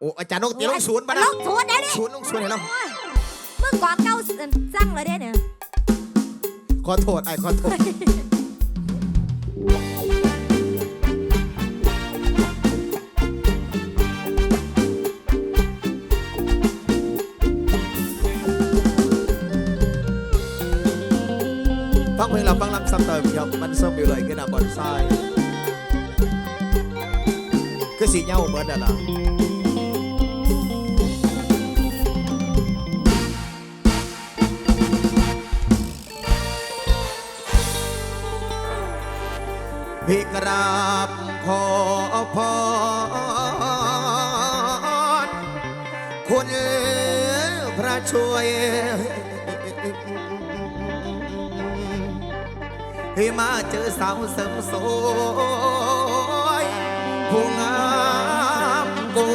โอ้อาจารย์นกตีลงศูนย์มาลนะงศูนย์ได้ดิศูนย์ลงศูนย์ให้เราโอ้ยมึงกว่าเก้าสั่งเลยเด้เนี่ยขอโทษไอ้ขอโทษฟังเพลงเราฟังลำซ้ำเติมครับมันส้มอยู่เลยขึ้นหน้าบอนไซคือสีเหย้าเหมือนน่ะล่ะ พี่กราบขอพรคุณพระช่วยให้มาเจอสาวเสริมสวยผู้งามกู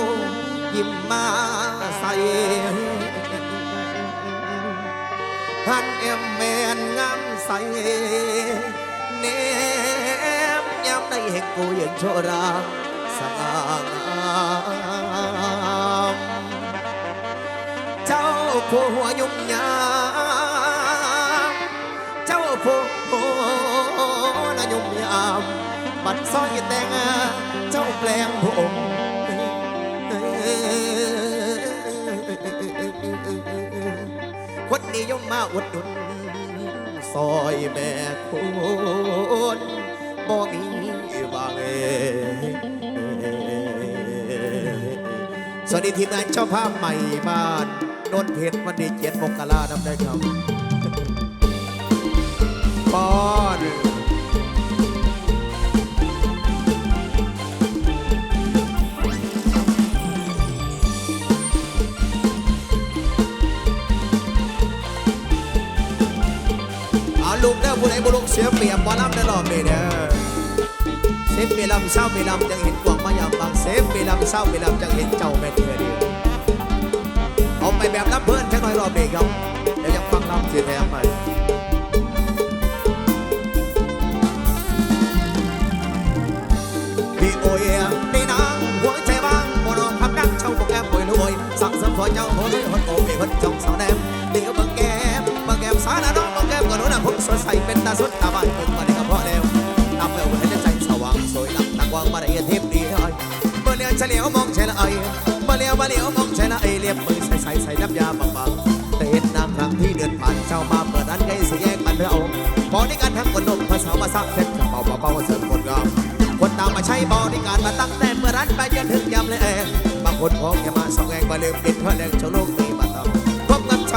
ยิ้มมาใส่ท่านเอ็มแมนงามใสเน มย้ำได้เห็นกูยังโชราสง่างามเจ้าผู้หัวยุ่งยาเจ้าผู้หัวยุ่งยามบัดซ้อยแต่งเจ้าแปลงผมคนนิยมมาอุดหนุนซอยแม่คุณ บ่มีบางเอสวัสดีทีมงานเจ้าภาพใหม่บ้านนนเพชรวันนี้เจ็ดมกราดำได้ครับปอน ผู้ใดบุลุงเสียเปรียบหมอลำได้รอบนี้เด้อเซฟเปลำเศร้าเปลำจังเห็นกวางมายามบางเซฟเปลำเศร้าเปลำจังเห็นเจ้าแม่เถื่อเดียวเอาไปแบบรับเพื่อนจังหน่อยรอบนี้ครับเดี๋ยวยังฟังลำเสียแถมไป ใสเป็นตาสุดตาบ้านเบิ่งมาได้ก็พอแล้วตามแววให้ใจสว่างสวยลำตางวางมาได้เทพดีเอ้เมื่อเลี้ยวเฉลียวมองเฉลยเมื่อเลี้ยวมาเลี้ยวมองเฉลยเรียบมือใส่ใส่ใส่น้ำยาบางๆแต่เห็นนางครั้งที่เดินผ่านเจ้ามาเปิดร้านใกล้สีแยกมันเราพอในกันทั้งคนนมภาษาภาษาเพชรเบาเบาเสริมคนงามคนตามมาใช้บริการมาตั้งแต่เมื่อรันไปจนถึงยามเลยเองบางคนพองแค่มาสองแองมาลืมปิดเพราะแรงชาวโลก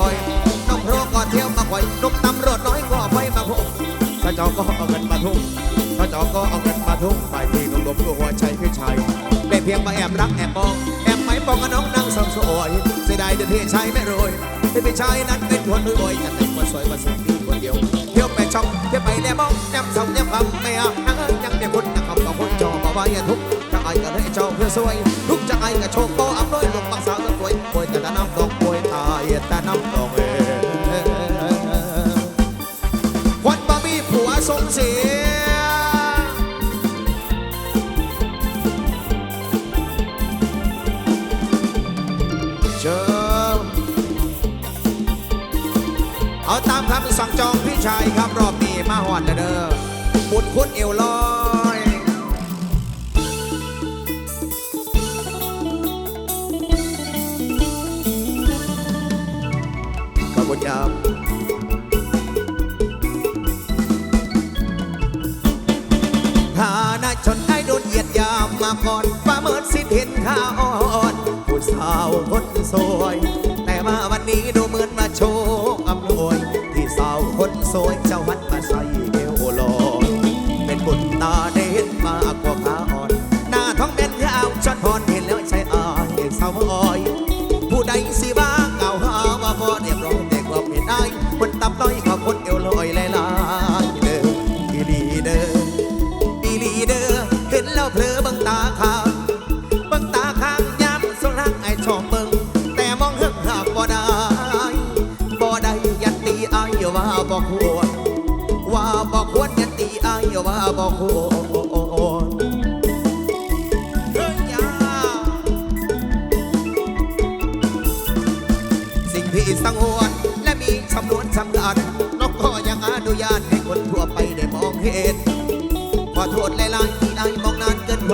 คอยนกโรก็เที่ยวมาคอยนกตำรวจน้อยก็ไปมาพงถ้าจอก็เอาเงินมาทุ่งถ้าจอก็เอาเงินมาทุ่งไปที่ลงหลบตัวหัวใจพี่ชายเป็นเพียงมาแอบรักแอบมองแอบไม่ปองกับน้องนั่งสมสวยเสียดายเดินเที่ชายไม่รวยพี่ชายนั้นเป็นคนรวยจะแต่งมาสวยมาสุดที่คนเดียวเที่ยวไปช่องเที่ยวไปแล้วมองย้ำสองย้ำคำไม่เอานั่งยังเดี๋ยคุณนักคำกับคนจอมาไว้อย่าทุกข์จะไอ้ก็ได้เจ้าเพื่อสวยทุกข์จะไอ้ก็โชคโตอับด้วยลูกบางสาวก็ป่วยป่วยแต่น้ำดอกป่วยตาย แต่น้ำ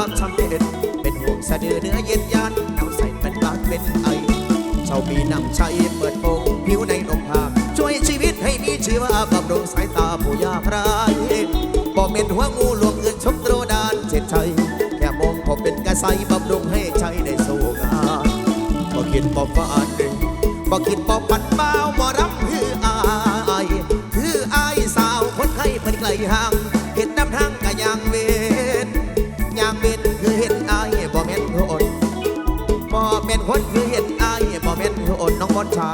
ความสำเร็จเป็นห่วงสะดือเนื้อเย็นยันเอาใส่เป็นบาดเป็นไอเจ้ามีน้ำใจเปิดโปงผิวในนมภาพช่วยชีวิตให้มีชีวาบำรุงสายตาผู้ยากไร้บอกเม็นหัวงูหลวงเงินชมโตรดานเจ็ดใจแค่มองพอเป็นกระใสบำรุงให้ใจได้สู้งานบ่คิดบ่ฝันบ่คิดบ่ปันเป้าบ่รับคืออาย คืออายสาวคนไข้เพิ่นไกลห่างเห็นน้ำทาง คนน้องบอลชา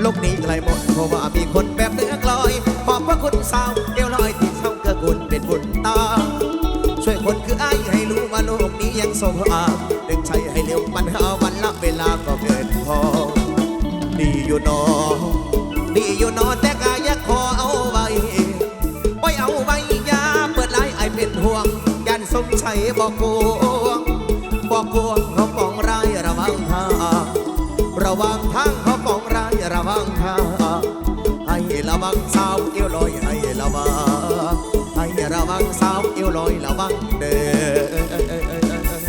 โลกนี้ไกลหมดเพราะว่ามีคนแบบเนื้อกลอยขอบพระคุณสาวเอวลอยที่เช่าเกื้อกูลเป็นบุญตา ช่วยคนคือไอ้ายให้รู้ว่าโลกนี้ยังสมอาดึงใช้ให้เร็วมันหาวันละเวลาก็เกินพอ ดีอยู่นอ ดีอยู่นอแต่กาย บอกกวงบอกกวงเขาปองร้ายระวังทางระวังทางเขาปองร้ายระวังทางให้ระวังสาวเอวลอยให้ระวังให้ระวังสาวเอวลอยระวังเด้อ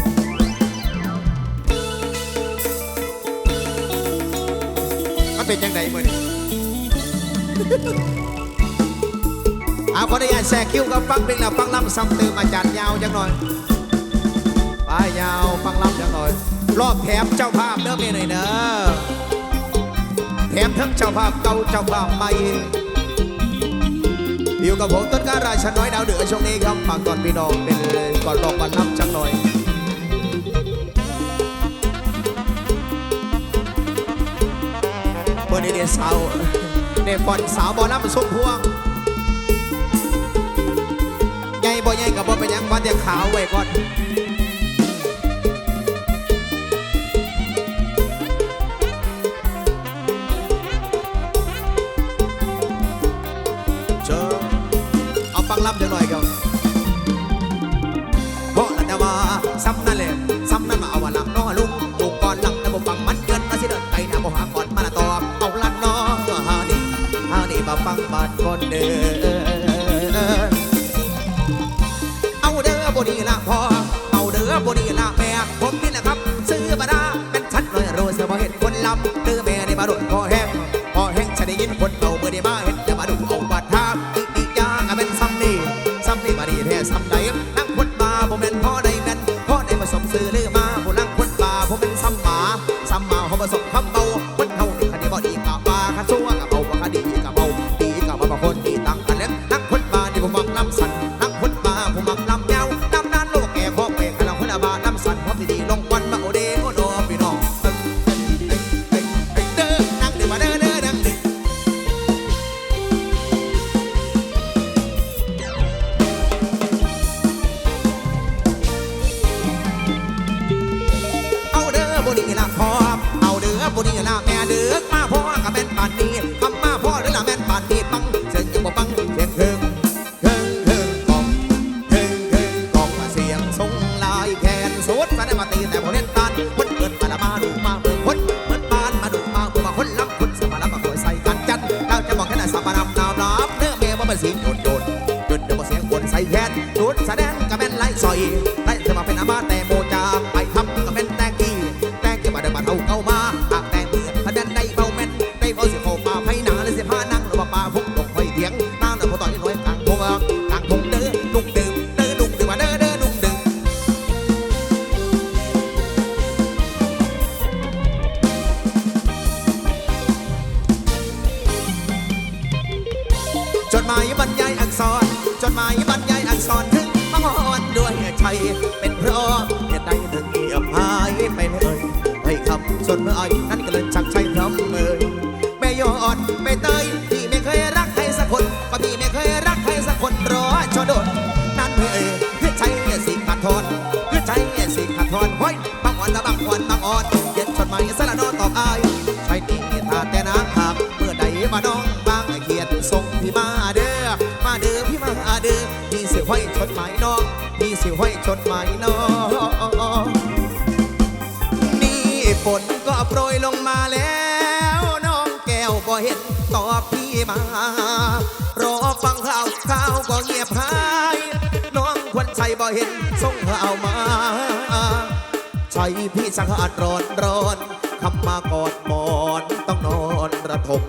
มันเป็นยังไงมือนี้เอาขออนุญาตแทรกคิวกับฟังเพลงแล้วฟังลำซ้ำเติมอาจารย์ยาวจังหน่อยาวฟังลำจังหน่อย รอบแถมเจ้าภาพเด้อเมียหน่อยเด้อแถมทั้งเจ้าภาพเก่าเจ้าภาพใหม่อยู่กับผมต้นกล้าราชน้อยดาวเหนือช่วงนี้ครับฝากก่อนพี่น้องเป็นก่อนรอกก่อนลำจังหน่อยเบอร์นี้เดสาวเดฟอนสาวบอลน้ำส้มพวงใหญ่บ่ใหญ่กับบ่เป็นยังวันเดียวขาวไว้ก่อน เอาลันน้อฮานี่ฮานี่มาฟังบาดก่อนเด้อ ส่วนเมื่อไอ้นั้นก็เลยชักใช้พร้ำเมยแม่ยอดแม่เตยที่ไม่เคยรักใครสักคนก็พี่ไม่เคยรักใครสักคนรอชอโดนนั่นเอยคือใจสิขาดทอนคือใจสิขาดทอนเฮ้ยบางอ่อนนะบางอ่อนบางอ่อนเย็นจดหมายสละนอตอบอายใช่ตีท่าแต่นางหากเมื่อใดมาน้องบางเขียนส่งพี่มาเด้อมาเด้อพี่มาเด้อมีเสียห้อยจดหมายน้องมีเสียห้อยจดหมายน้อง ฝนก็โปรยลงมาแล้ว น้องแก้วบ่เห็นตอบพี่มารอฟังข่าวข่าวก็เงียบหาย น้องควรใจบ่เห็นส่งข่าวมาใจพี่สังหารร้อนร้อนคำมากอดหมอนต้องนอนระทม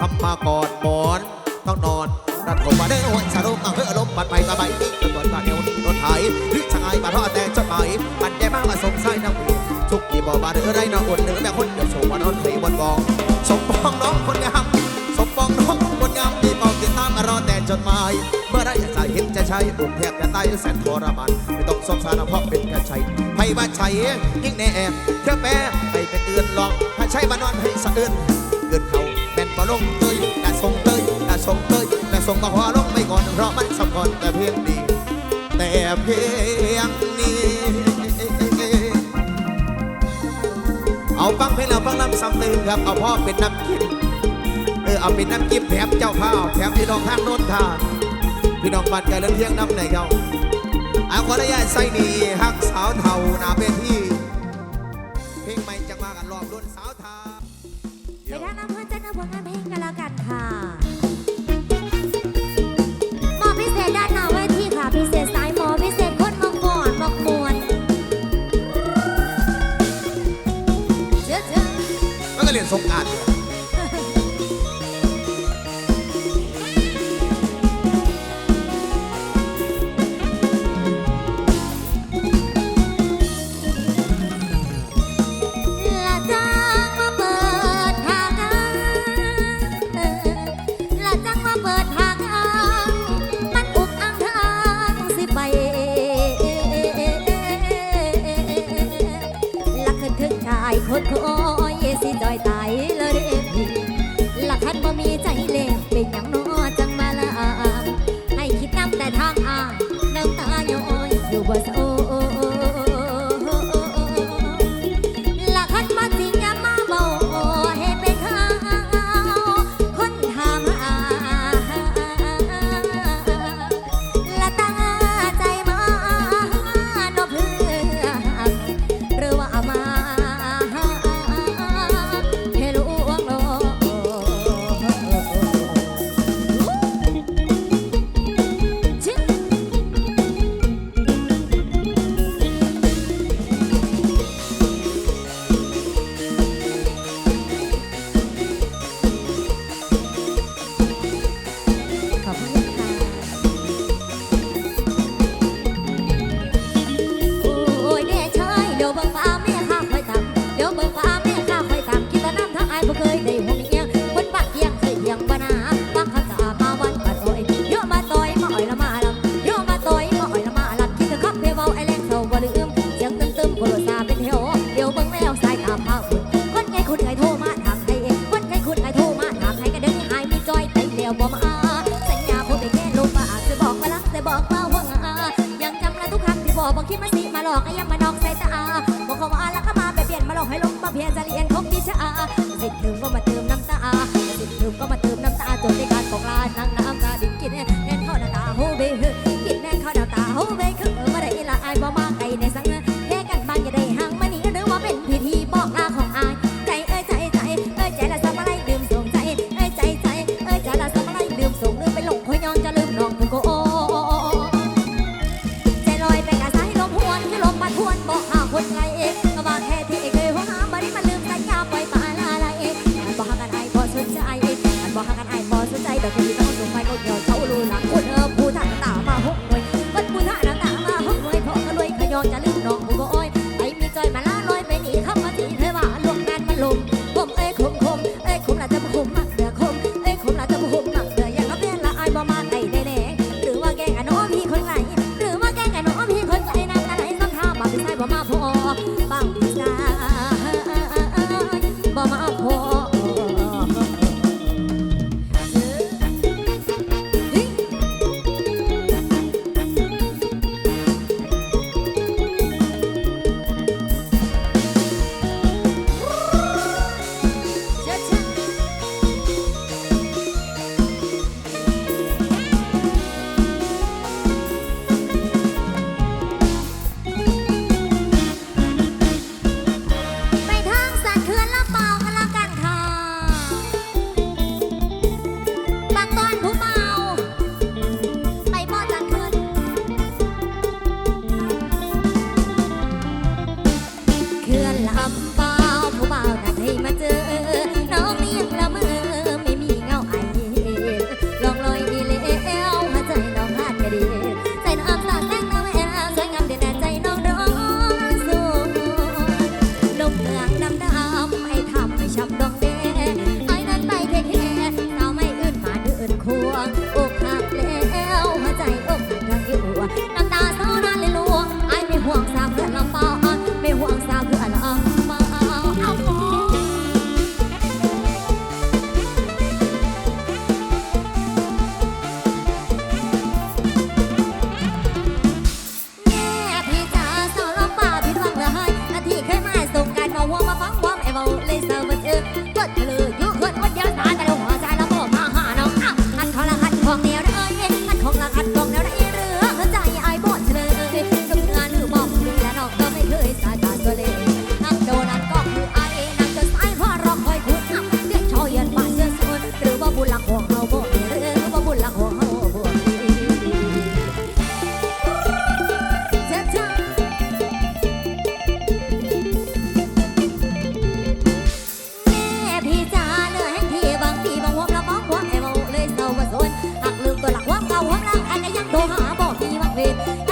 คำมากอดหมอนต้องนอนระทมมาเด้อหัวสรุปเอาเพื่อลมปัดไปมาใบนี้ตำรวจมาเดียวรถไถหรือชายมาทอดแต่จดหมาย ทุกที่บอกมาด้อไรนะคนเด้อแม่คนเดียวโชว์วันนอนไทยบนกองสมปองน้องคนงามสมปองน้องคนงามที่บอกติดตามารอแต่จดหมาย เมื่อไรจะใจเห็นจะใช้บุกแทบจะตายแสนทรมานไม่ต้องสงสารเพราะเป็นกระชัยให้ว่าใช้ยิ่งแน่เครื่อแปรให้เป็นเอื่นลองถ้าใช้มานอนให้สะอื้นเกินเขาแม่นบ่ลงเตยแต่ทรงเตยแต่ทรงเตยแต่ทรงบ่หัวลงไม่ก่อนเพราะมันสำคัญแต่เพียงดี แต่เพียงนี้ เอาฟังเพลงแล้วฟังน้ำซ้ำตื่นครับ เอาพ่อเป็นน้ำกินเออเอาเป็นน้ำกินแถมเจ้าข้าวแถมพี่น้องข้างโน้นทานพี่น้องบ้านไกลเรื่องเที่ยงน้ำในเขาเอาขออนุญาตใส่นีหักสาวเทาหนาเวที สงอาจ คุณไงโทรมาถามใครเองวันไงคุณไงโทรมาถามใครก็เดินหายมีจอยไปเล้วบ่มาสัญญาผมไปแค่ลมปากจะบอกว่ารักแต่บอกว่าห่วงยังจำและทุกครั้งที่บอกบอกคิดมาสิมาหลอกก็ยังมานอกใส่ตาบอกเขาว่าแล้วก็มาไปเปลี่ยนมาหลอกให้ลงมาเพียนจะ พอ บ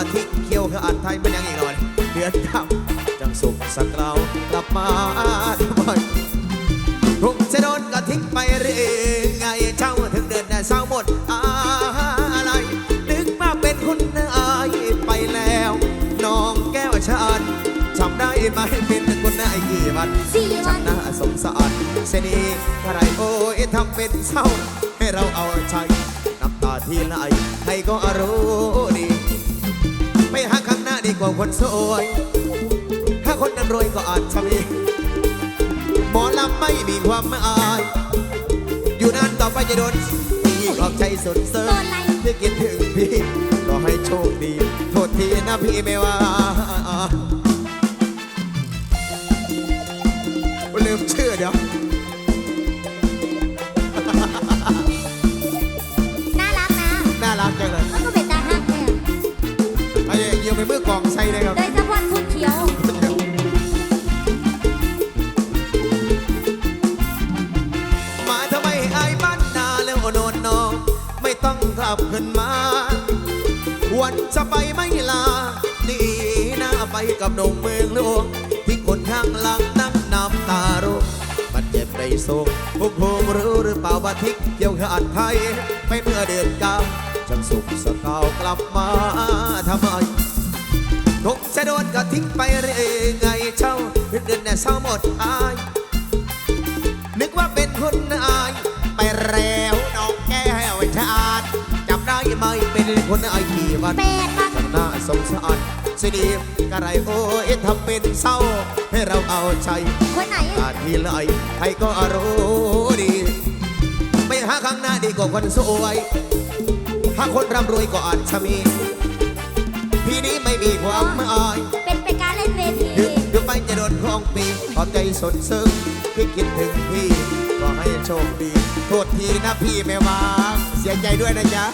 ว่าทิ้งเขี้ยวคืออัดไทยมันยังอีกหน่อยเดือนคำจังสุขสักเรากลับมาทำไมทุกจะโดนก็ทิ้งไปเรื่อยไงเจ้าถึงเดือนเศร้าหมดอะไรนึกมาเป็นคุณอายไปแล้วน้องแก้วฉันจำได้ไหมเป็นคนนายกี่วันสี่วัฉันนน่าสงสารเสนีอะไรโอ้ยทำเป็นเศร้า ให้เราเอาใจน้ำตาที่ไหลให้ก็รู้ ว่าคนสวย ถ้าคนนั้นรวยก็อาจจะมี หมอลำไม่มีความหมาย อยู่นานต่อไปจะโดนพี่ขอบใจสุดเสริโดมนอะไรที่คิดถึงพี่ก็ให้โชคดี โทษทีนะพี่ไม่ว่าลืมชื่อ มันเจ็บในโศกพวกพงรู้หรือเปล่าว่าทิกเกี่ยวขาดไทย ไปเมื่อเดือนเก้าจังสุขสกาวกลับมาทำไมคงจะโดนก็ทิ้งไปเรื่อยไงเช่าเดือนน่ะเศร้าหมดอาย นึกว่าเป็นคนอาย ไปแล้วน้องแก้วชาดจำได้ไหมเป็นคนอายกี่วันแปดวันฉันน่าสงสารสิดีกระไรโอ้ยทำเป็นเศร้า ให้เราเอาใจคนไหนอาทีไรใครก็รู้ดี ไปหาข้างหน้าดีกว่าคนสวยถ้าคนร่ำรวยก็อาจจะมี พี่นี้ไม่มีความหมายเป็นเป็นการเล่นเวทีดึกดึกไปจะโดนของปีขอบใจสดซึ้งที่คิดถึงพี่ก็ให้โชคดี โทษทีนะพี่ไม่วางเสียใจด้วยนะจ๊ะ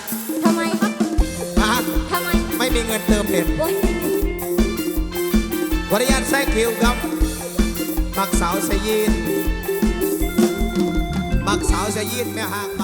ทำไมครับฮะทำไม ไม่มีเงินเติมเน็ตโอ๊ยขออนุญาตแทรกคิวครับ มักสาวสยินมักสาวสยินแม่หางมา